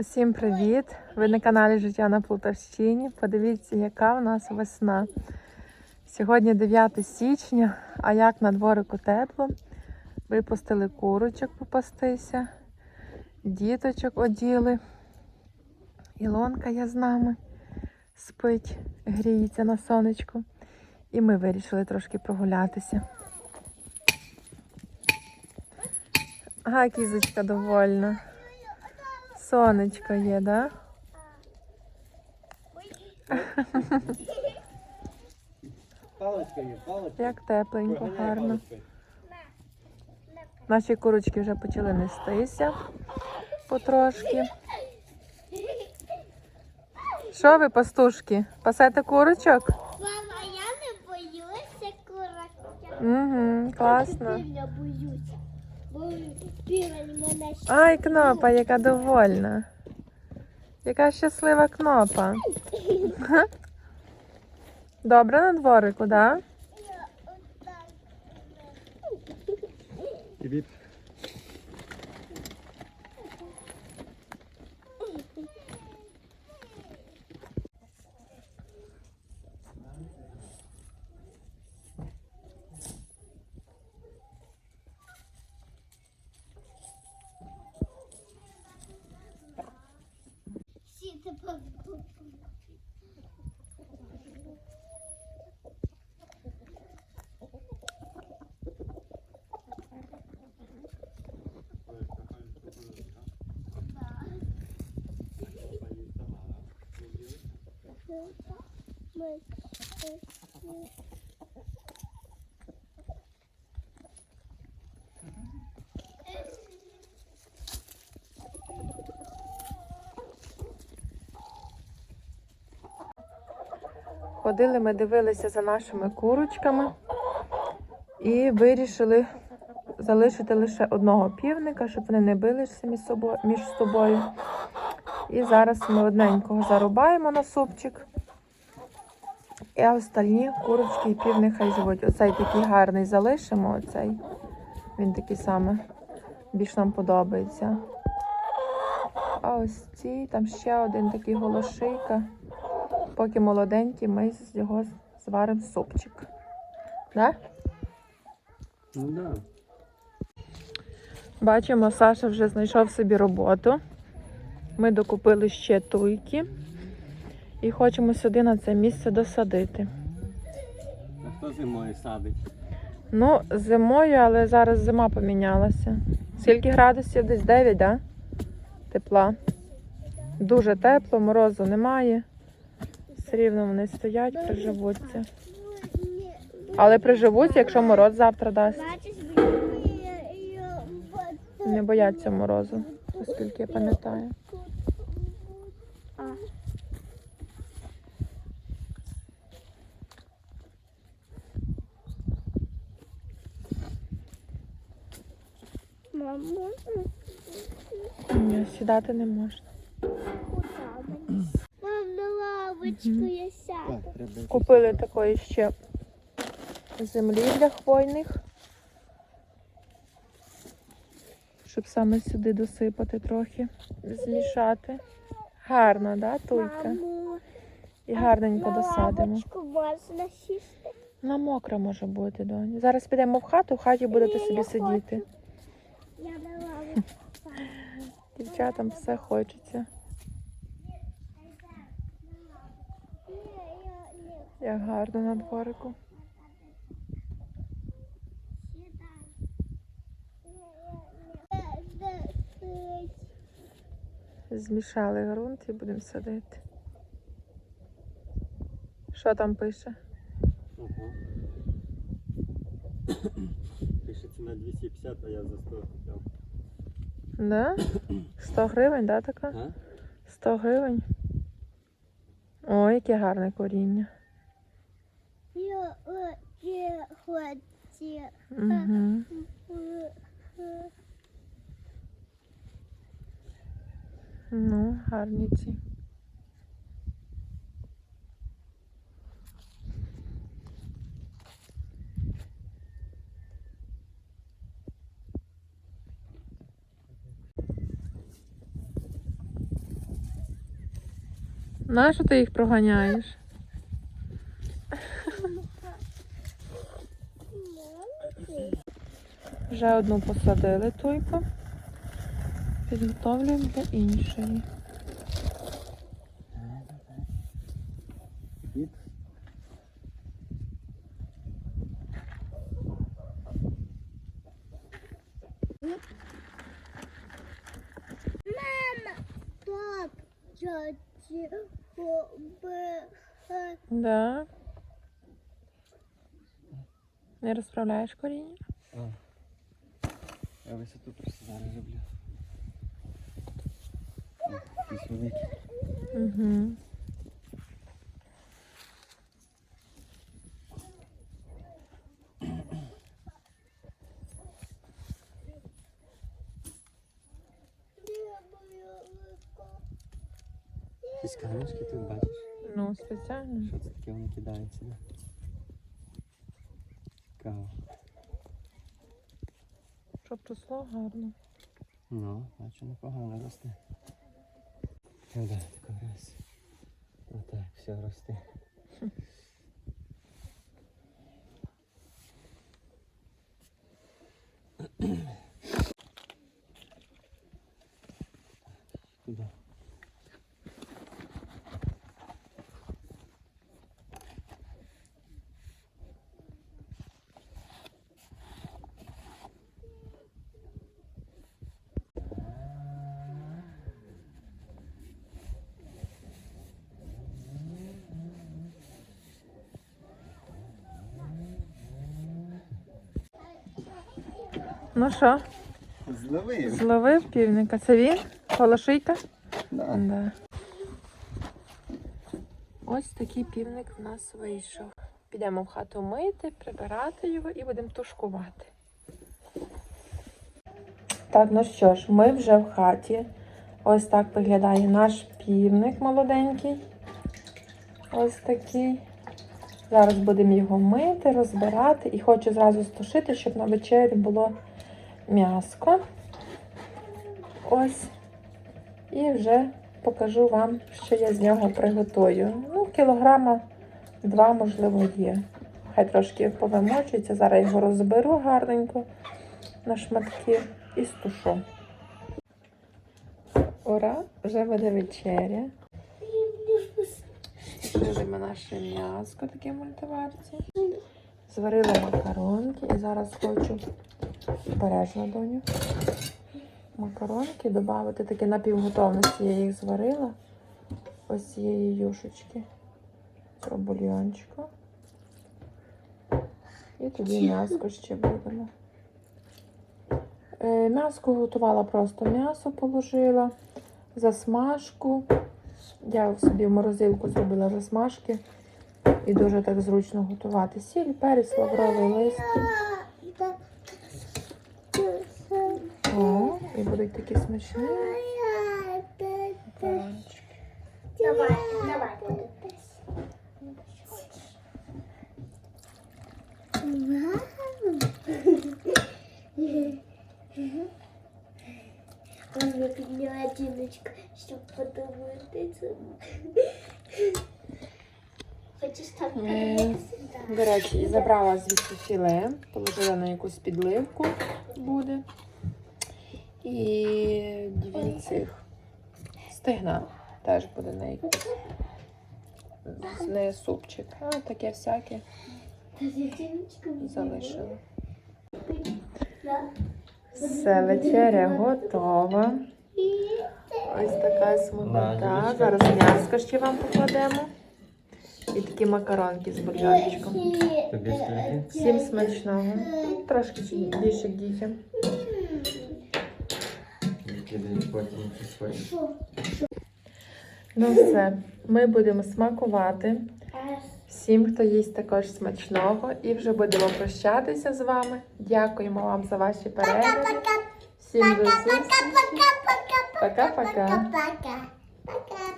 Усім привіт! Ви на каналі Життя на Полтавщині. Подивіться, яка у нас весна. Сьогодні 9 січня, а як на дворику тепло. Випустили курочок попастися, діточок оділи. Ілонка є з нами, спить, гріється на сонечку. І ми вирішили трошки прогулятися. Ага, кізочка довольна. Сонечко є, да? Паличка є, паличка. Як тепленько, гарно. Наші курочки вже почали нестися потрошки. Що ви, пастушки? Пасете курочок? Мама, я не боюся курочок. Угу, класно. Я боюся. Ай, кнопа, яка довольна. Яка щаслива кнопа. Добре на дворику, да? Mười, mười, mười. Ходили, ми дивилися за нашими курочками і вирішили залишити лише одного півника, щоб вони не билися між собою. І зараз ми одненького зарубаємо на супчик. І остальні курочки і півник хай живуть. Оцей такий гарний залишимо. Оцей. Він такий саме більш нам подобається. А ось ці, там ще один такий голошийка. Поки молоденький, ми з його зваримо супчик. Да? Ну да. Бачимо, Саша вже знайшов собі роботу. Ми докупили ще туйки і хочемо сюди на це місце досадити. А хто зимою садить? Ну, зимою, але зараз зима помінялася. Скільки градусів? Десь 9, да? Тепла. Дуже тепло, морозу немає. Все рівно вони стоять, приживуться. Але приживуться, якщо мороз завтра дасть. Не бояться морозу, оскільки я пам'ятаю. Сідати не можна. Мам, на лавочку я сяду. Купили такої ще землі для хвойних. Щоб саме сюди досипати трохи, змішати. Гарно, да, туйка? І гарненько досадимо. можна сісти? На мокра може бути, доні. Зараз підемо в хату, в хаті будете Ні, собі я сидіти. Я на лавочку. Дівчатам все хочеться. Ні, я не Як гарно на дворику. Змішали ґрунт і будемо садити. Що там пише? Ого. Пишеться на 250, а я за 100 купив. Да? 100 гривень, да, така? А? 100 гривень. Ой, яке гарне коріння. Угу. Ну, гарні ці. Нащо ти їх проганяєш? Вже одну посадили туйку. Підготовлюємо для іншої. Да. Не розправляєш коріння? А. Я висоту просто зараз роблю. Якісь великі. Угу. Якісь камешки тут бачиш? Ну, спеціально. Що це таке вони кидають сюди? Цікаво. Щоб росло гарно. Ну, бачу, непогано росте. Ну да, так раз. Отак, все росте. Туди. Ну що, Зловив. зловив півника. Це він? Холошийка? Да. Да. Ось такий півник в нас вийшов. Підемо в хату мити, прибирати його і будемо тушкувати. Так, ну що ж, ми вже в хаті. Ось так виглядає наш півник молоденький. Ось такий. Зараз будемо його мити, розбирати і хочу зразу стушити, щоб на вечерю було м'яско. Ось. І вже покажу вам, що я з нього приготую. Ну, кілограма два, можливо, є. Хай трошки повимочується. Зараз його розберу гарненько на шматки і стушу. Ура! Вже буде вечеря. Стушили наше м'яско таке мультиварці. Зварила макаронки і зараз хочу обережно доню. Макаронки додати таке напівготовності. Я їх зварила. Ось цієї юшечки. Цього бульйончику. І тоді м'яско ще будемо. Е, М'яско готувала просто м'ясо положила, засмажку. Я собі в морозилку зробила засмажки. І дуже так зручно готувати. Сіль, перець, лавровий лист. І будуть такі смачні. Давай, давай. Мама підняла діночку, щоб подивитися. Хочеш так Е, подивитися? До речі, забрала звідси філе, положила на якусь підливку буде. І дві цих стегна теж буде на якийсь. Не супчик, а таке всяке залишила. Все, вечеря готова. Ось така смакота. Зараз м'яско ще вам покладемо. І такі макаронки з бульйончиком. Всім смачного. Трошки більше дітям. Потім. Ну все, ми будемо смакувати. Всім, хто їсть також смачного, і вже будемо прощатися з вами. Дякуємо вам за ваші перегляди. Всім до зустрічі. Пока-пока. Пока.